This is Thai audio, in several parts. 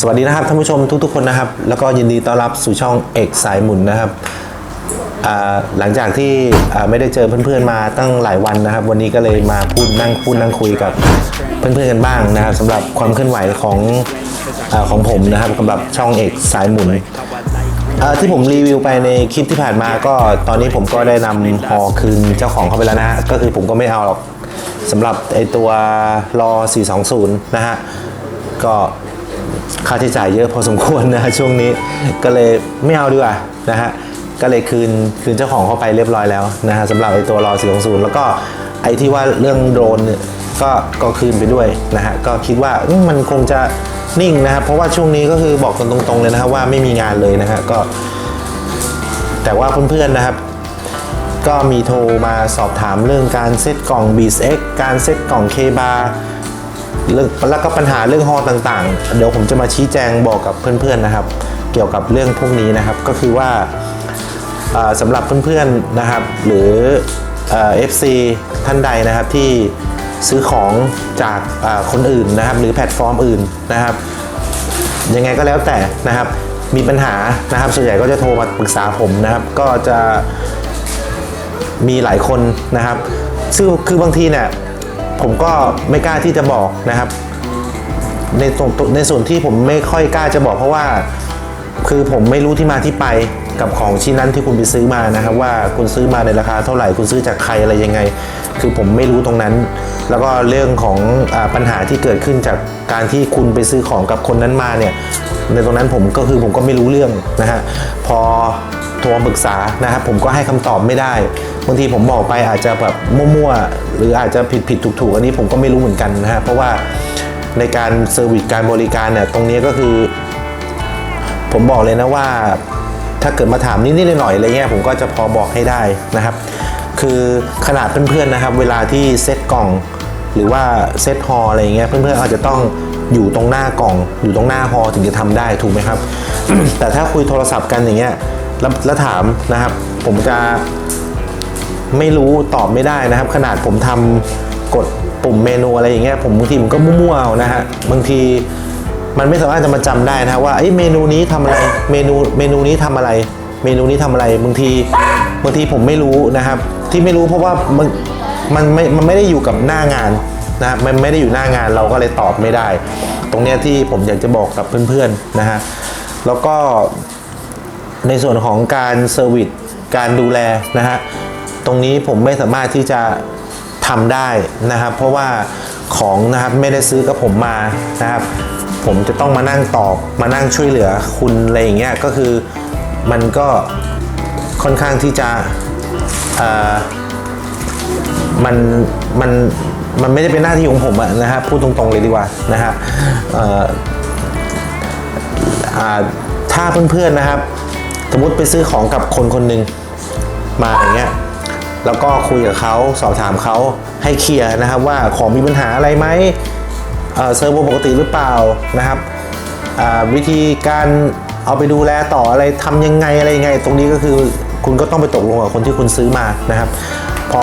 สวัสดีนะครับท่านผู้ชมทุกๆคนนะครับ แล้วก็ยินดีต้อนรับสู่ช่องเอกสายหมุนนะครับหลังจากที่ไม่ได้เจอเพื่อนๆมาตั้งหลายวันนะครับ วันนี้ก็เลยมาพูดนั่งพูดนั่งคุยกับเพื่อนๆกันบ้างนะครับสำหรับความเคลื่อนไหวของอของผมนะครับสำหรับช่องเอกสายหมุนที่ผมรีวิวไปในคลิปที่ผ่านมาก็ตอนนี้ผมก็ได้นำฮอคืนเจ้าของเขาไปแล้วนะฮะก็คือผมก็ไม่เอาหรอกสำหรับไอตัวรอ420 นะฮะก็ ค่าใช้จ่ายเยอะพอสมควรนะฮะช่วงนี้ก็เลยไม่เอาดีกว่านะฮะก็เลยคืนคืนเจ้าของเข้าไปเรียบร้อยแล้วนะฮะสำหรับไอตัวรอ420แล้วก็ไอที่ว่าเรื่องโดรนก็ก็คืนไปด้วยนะฮะก็คิดว่ามันคงจะนิ่งนะครับเพราะว่าช่วงนี้ก็คือบอกกันตรงๆเลยนะครับว่าไม่มีงานเลยนะฮะก็ แต่ว่าเพื่อนๆนะครับ ก็มีโทรมาสอบถามเรื่องการเซตกล่อง b ี X การเซตกล่อง K bar เรื่องแล้วก็ปัญหาเรื่องฮอต่างๆ เดี๋ยวผมจะมาชี้แจงบอกกับเพื่อนๆนะครับ เกี่ยวกับเรื่องพวกนี้นะครับก็คือว่าสำหรับเพื่อนๆนะครับ หรือเอ่อ FC ท่านใดนะครับที่ซื้อของจากคนอื่นนะครับ หรือแพลตฟอร์มอื่นนะครับ ยังไงก็แล้วแต่นะครับ มีปัญหานะครับ ส่วนใหญ่ก็จะโทรมาปรึกษาผมนะครับ ก็จะมีหลายคนนะครับซึ่งคือบางทีเนี่ย ผมก็ไม่กล้าที่จะบอกนะครับ ในตรงในส่วนที่ผมไม่ค่อยกล้าจะบอกเพราะว่า คือผมไม่รู้ที่มาที่ไปกับของชิ้นนั้นที่คุณไปซื้อมานะครับ ว่าคุณซื้อมาในราคาเท่าไหร่คุณซื้อจากใครอะไรยังไง คือผมไม่รู้ตรงนั้น แล้วก็เรื่องของอปัญหาที่เกิดขึ้นจากการที่คุณไปซื้อของกับคนนั้นมาเนี่ยในตรงนั้นผมก็คือผมก็ไม่รู้เรื่องนะฮะพอ โทรมาปรึกษานะครับผมก็ให้คำตอบไม่ได้บางทีผมบอกไปอาจจะแบบมั่วๆหรืออาจจะผิดผิดถูกถูกๆอันนี้ผมก็ไม่รู้เหมือนกันนะฮะเพราะว่าในการเซอร์วิสการบริการเนี่ยตรงนี้ก็คือ ผมบอกเลยนะว่า ถ้าเกิดมาถามนิดๆหน่อยๆอะไรเงี้ยผมก็จะพอบอกให้ได้นะครับ คือขนาดเพื่อนๆนะครับ เวลาที่เซตกล่อง หรือว่าเซตฮออะไรเงี้ยเพื่อนๆอาจจะต้องอยู่ตรงหน้ากล่อง อยู่ตรงหน้าฮอถึงจะทำได้ถูกไหมครับ แต่ถ้าคุยโทรศัพท์กันอย่างเงี้ย แล้วแล้วถามนะครับ ผมจะไม่รู้ตอบไม่ได้นะครับ ขนาดผมทำกดปุ่มเมนูอะไรอย่างเงี้ยผมบางทีผมก็มั่วๆเอานะฮะบางทีมันไม่สามารถจะมาจำได้นะว่าเอ้เมนูนี้ทำอะไรเมนูเมนูนี้ทำอะไร เมนูนี้ทำอะไรบางทีบางทีผมไม่รู้นะครับ ที่ไม่รู้เพราะว่ามันมันไม่มันไม่ได้อยู่กับหน้างานนะมันไม่ได้อยู่หน้างานเราก็เลยตอบไม่ได้ ตรงเนี้ยที่ผมอยากจะบอกกับเพื่อนๆนะฮะแล้วก็ ในส่วนของการเซอร์วิสการดูแลนะฮะตรงนี้ผมไม่สามารถที่จะทำได้นะครับ เพราะว่าของนะครับไม่ได้ซื้อกับผมมานะครับ ผมจะต้องมานั่งตอบมานั่งช่วยเหลือคุณอะไรอย่างเงี้ยก็คือมันก็ค่อนข้างที่จะมันมันมันไม่ได้เป็นหน้าที่ของผมอะนะฮะพูดตรงๆเลยดีกว่านะฮะเอ่ออ่าถ้าเพื่อนๆนะครับ สมมติไปซื้อของกับคนคนหนึ่งมาอย่างเงี้ยแล้วก็คุยกับเขาสอบถามเขาให้เคลียร์นะครับ ว่าของมีปัญหาอะไรไหมเซอร์โวปกติหรือเปล่านะครับวิธีการเอาไปดูแลต่ออะไรทำยังไงอะไรยังไง ตรงนี้ก็คือคุณก็ต้องไปตกลงกับคนที่คุณซื้อมานะครับ พอ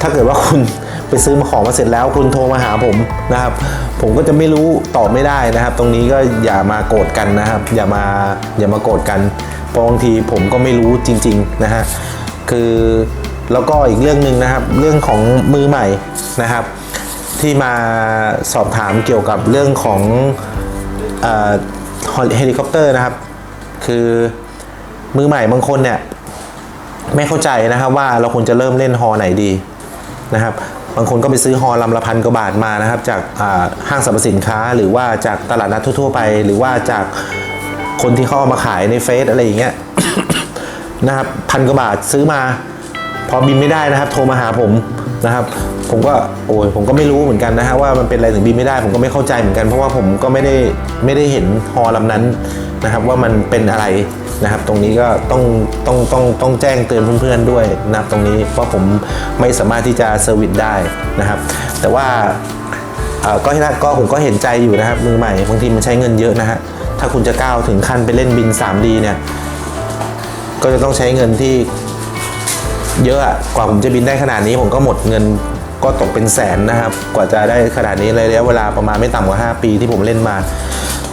ถ้าเกิดว่าคุณไปซื้อมาของมาเสร็จแล้วคุณโทรมาหาผมนะครับ ผมก็จะไม่รู้ตอบไม่ได้นะครับ ตรงนี้ก็อย่ามาโกรธกันนะครับ อย่ามาอย่ามาโกรธกัน เพราะบางทีผมก็ไม่รู้จริงๆนะฮะคือแล้วก็อีกเรื่องหนึ่งนะครับ เรื่องของมือใหม่นะครับ ที่มาสอบถามเกี่ยวกับเรื่องของเฮลิคอปเตอร์นะครับ คือมือใหม่บางคนเนี่ยไม่เข้าใจนะครับว่าเราควรจะเริ่มเล่นฮอไหนดีนะครับบางคนก็ไปซื้อฮอลำละพันกว่าบาทมานะครับ จากห้างสรรพสินค้าหรือว่าจากตลาดนัดทั่วๆไป หรือว่าจาก คนที่เขาเอามาขายในเฟซอะไรอย่างเงี้ยนะครับพันกว่าบาทซื้อมา พอบินไม่ได้นะครับ โทรมาหาผมนะครับ ผมก็โอ้ยผมก็ไม่รู้เหมือนกันนะฮะว่ามันเป็นอะไรถึงบินไม่ได้ ผมก็ไม่เข้าใจเหมือนกันเพราะว่าผมก็ไม่ได้ไม่ได้เห็นฮอลำนั้นนะครับ ว่ามันเป็นอะไรนะครับ ตรงนี้ก็ต้องต้องต้องต้องแจ้งเตือนเพื่อนๆด้วยนะครับตรงนี้เพราะผมไม่สามารถที่จะเซอร์วิสได้นะครับ แต่ว่าเอ่อก็ให้นะก็ผมก็เห็นใจอยู่นะครับมือใหม่บางทีมันใช้เงินเยอะนะฮะ ถ้าคุณจะก้าวถึงขั้นไปเล่นบิน 3D เนี่ย ก็จะต้องใช้เงินที่เยอะกว่าผมจะบินได้ขนาดนี้ผมก็หมดเงินก็ตกเป็นแสนนะครับ กว่าจะได้ขนาดนี้เลยระยะเวลาประมาณไม่ต่ำกว่า 5 ปีที่ผมเล่นมา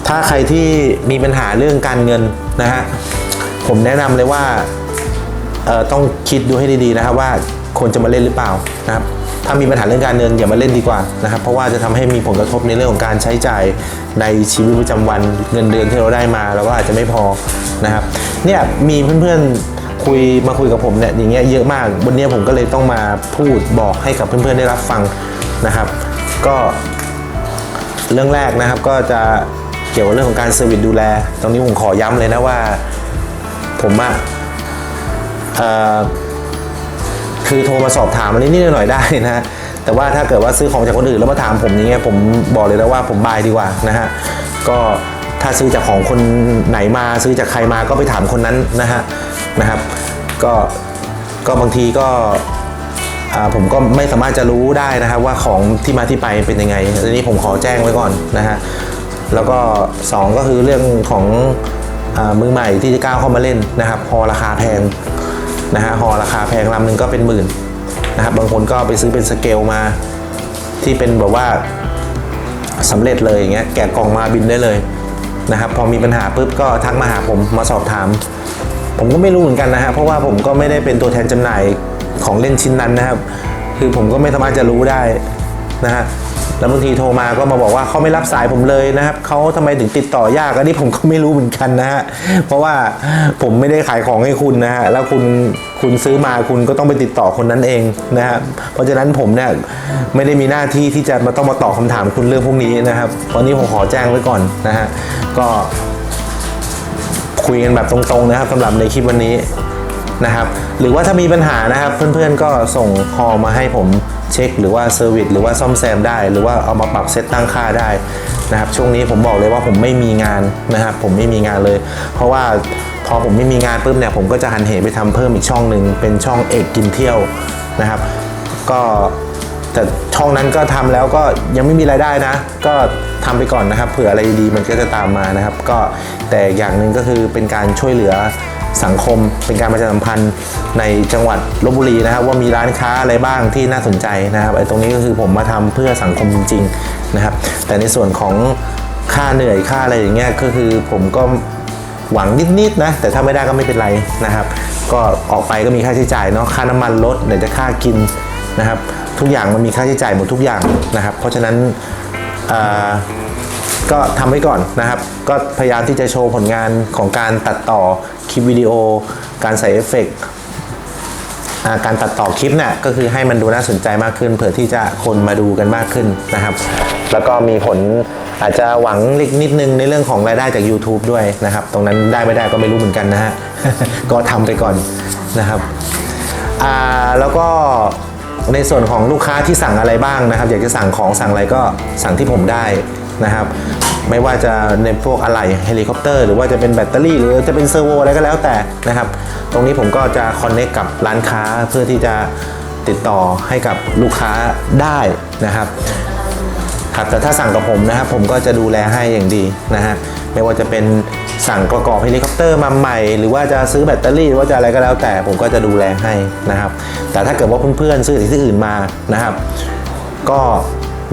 ถ้าใครที่มีปัญหาเรื่องการเงินนะฮะผมแนะนำเลยว่าต้องคิดดูให้ดีๆนะครับว่าควรจะมาเล่นหรือเปล่านะครับ ถ้ามีปัญหาเรื่องการเงินอย่ามาเล่นดีกว่านะครับเพราะว่าจะทำให้มีผลกระทบในเรื่องของการใช้จ่ายในชีวิตประจำวันเงินเดือนที่เราได้มาเราก็อาจจะไม่พอนะครับเนี่ยมีเพื่อนๆคุยมาคุยกับผมเนี่ยอย่างเงี้ยเยอะมากวันนี้ผมก็เลยต้องมาพูดบอกให้กับเพื่อนๆได้รับฟังนะครับ ก็เรื่องแรกนะครับก็จะเกี่ยวกับเรื่องของการเซอร์วิสดูแล ตรงนี้ผมขอย้ำเลยนะว่า ผมอะเอ่อ คือโทรมาสอบถามอันนี้นิดหน่อยได้นะฮะแต่ว่าถ้าเกิดว่าซื้อของจากคนอื่นแล้วมาถามผมอย่างเงี้ยผมบอกเลยแล้วว่าผมบายดีกว่านะฮะก็ถ้าซื้อจากของคนไหนมาซื้อจากใครมาก็ไปถามคนนั้นนะฮะนะครับก็ก็บางทีก็ผมก็ไม่สามารถจะรู้ได้นะครับว่าของที่มาที่ไปเป็นยังไงอันนี้ผมขอแจ้งไว้ก่อนนะฮะแล้วก็ 2 ก็คือเรื่องของอมือใหม่ที่จะก้าวเข้ามาเล่นนะครับฮอราคาแพง นะฮะฮอราคาแพงลำหนึ่งก็เป็นหมื่นนะครับบางคนก็ไปซื้อเป็นสเกลมาที่เป็นแบบว่าสำเร็จเลยอย่างเงี้ยแกะกล่องมาบินได้เลยนะครับพอมีปัญหาปุ๊บก็ทักมาหาผมมาสอบถาม ผมก็ไม่รู้เหมือนกันนะฮะเพราะว่าผมก็ไม่ได้เป็นตัวแทนจำหน่ายของเล่นชิ้นนั้นนะครับ คือผมก็ไม่สามารถจะรู้ได้นะฮะ แล้วบางทีโทรมาก็มาบอกว่าเขาไม่รับสายผมเลยนะครับเขาทำไมถึงติดต่อยากอันนี้ผมก็ไม่รู้เหมือนกันนะฮะเพราะว่าผมไม่ได้ขายของให้คุณนะฮะแล้วคุณคุณซื้อมาคุณก็ต้องไปติดต่อคนนั้นเองนะฮะเพราะฉะนั้นผมเนี่ยไม่ได้มีหน้าที่ที่จะมาต้องมาตอบคำถามคุณเรื่องพวกนี้นะครับตอนนี้ผมขอแจ้งไว้ก่อนนะฮะก็คุยกันแบบตรงๆนะครับสำหรับในคลิปวันนี้ นะครับ หรือว่าถ้ามีปัญหานะครับ เพื่อนๆก็ส่งคอลมาให้ผมเช็ค หรือว่าเซอร์วิสหรือว่าซ่อมแซมได้ หรือว่าเอามาปรับเซตตั้งค่าได้นะครับช่วงนี้ผมบอกเลยว่าผมไม่มีงานนะครับ ผมไม่มีงานเลย เพราะว่าพอผมไม่มีงานปุ๊บเนี่ยผมก็จะหันเหไปทำเพิ่มอีกช่องหนึ่งเป็นช่องเอกกินเที่ยวนะครับ ก็แต่ช่องนั้นก็ทำแล้วก็ยังไม่มีรายได้นะ ก็ทำไปก่อนนะครับ เผื่ออะไรดีๆมันก็จะตามมานะครับ ก็แต่อย่างหนึ่งก็คือเป็นการช่วยเหลือ สังคม เป็นการประชาสัมพันธ์ในจังหวัดลบบุรีนะครับ ว่ามีร้านค้าอะไรบ้างที่น่าสนใจนะครับไอ้ตรงนี้ก็คือผมมาทำเพื่อสังคมจริงๆนะครับ แต่ในส่วนของค่าเหนื่อยค่าอะไรอย่างเงี้ยก็คือผมก็หวังนิดๆนะแต่ถ้าไม่ได้ก็ไม่เป็นไรนะครับ ก็ออกไปก็มีค่าใช้จ่ายเนาะค่าน้ำมันรถไหนจะค่ากินนะครับ ทุกอย่างมันมีค่าใช้จ่ายหมดทุกอย่างนะครับ เพราะฉะนั้น ก็ทำไว้ก่อนนะครับ ก็พยายามที่จะโชว์ผลงานของการตัดต่อคลิปวิดีโอ การใส่เอฟเฟกต์การตัดต่อคลิปเนี่ยก็คือให้มันดูน่าสนใจมากขึ้น เผื่อที่จะคนมาดูกันมากขึ้นนะครับ แล้วก็มีผลอาจจะหวังเล็กนิดนึงในเรื่องของรายได้จาก YouTube ด้วยนะครับ ตรงนั้นได้ไม่ได้ก็ไม่รู้เหมือนกันนะฮะ ก็ทำไปก่อนนะครับแล้วก็ในส่วนของลูกค้าที่สั่งอะไรบ้างนะครับ อยากจะสั่งของสั่งอะไรก็สั่งที่ผมได้ นะครับ ไม่ว่าจะในพวกอะไหล่เฮลิคอปเตอร์หรือว่าจะเป็นแบตเตอรี่ หรือจะเป็นเซอร์โวอะไรก็แล้วแต่นะครับ ตรงนี้ผมก็จะคอนเน c t กับร้านค้าเพื่อที่จะติดต่อให้กับลูกค้าได้นะครับครับแต่ถ้าสั่งกับผมนะครับผมก็จะดูแลให้อย่างดีนะฮะไม่ว่าจะเป็นสั่งประกอบเฮลิคอปเตอร์มาใหม่ หรือว่าจะซื้อแบตเตอรี่หรือว่าจะอะไรก็แล้วแต่ผมก็จะดูแลให้นะครับ แต่ถ้าเกิดว่าเพื่อนๆซื้อที่อื่นมานะครับ ก็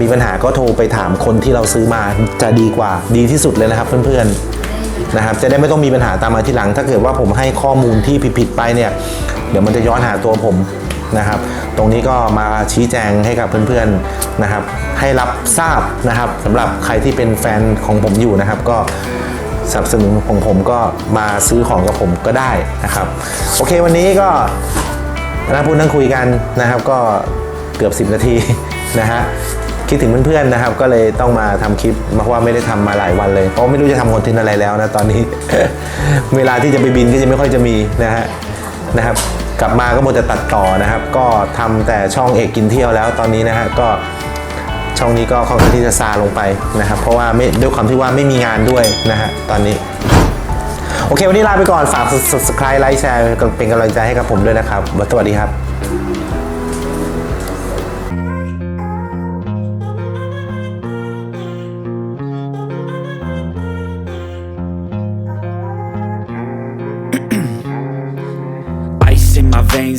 มีปัญหาก็โทรไปถามคนที่เราซื้อมาจะดีกว่าดีที่สุดเลยนะครับเพื่อนๆนะครับจะได้ไม่ต้องมีปัญหาตามมาทีหลัง ถ้าเกิดว่าผมให้ข้อมูลที่ผิดๆไปเนี่ยเดี๋ยวมันจะย้อนหาตัวผมนะครับ ตรงนี้ก็มาชี้แจงให้กับเพื่อนๆนะครับ ให้รับทราบนะครับสำหรับใครที่เป็นแฟนของผมอยู่นะครับก็สนับสนุนของผมก็มาซื้อของกับผมก็ได้นะครับ โอเควันนี้ก็นั่งพูดนั่งคุยกันนะครับ ก็เกือบ 10 นาทีนะฮะ คิดถึงเพื่อนๆนะครับ ก็เลยต้องมาทำคลิปเพราะว่าไม่ได้ทำมาหลายวันเลย เพราะไม่รู้จะทำคอนเทนต์อะไรแล้วนะตอนนี้ เวลาที่จะไปบินก็จะไม่ค่อยจะมีนะฮะนะครับ กลับมาก็หมดแต่ตัดต่อนะครับ ก็ทำแต่ช่องเอกกินเที่ยวแล้วตอนนี้นะฮะก็ช่องนี้ก็ค่อนข้างที่จะซาลงไปนะครับ เพราะว่าไม่ด้วยความที่ว่าไม่มีงานด้วยนะฮะตอนนี้ โอเค วันนี้ลาไปก่อนฝาก subscribe ไลค์แชร์เป็นกำลังใจให้กับผมด้วยนะครับสวัสดีครับ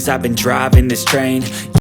I've been driving this train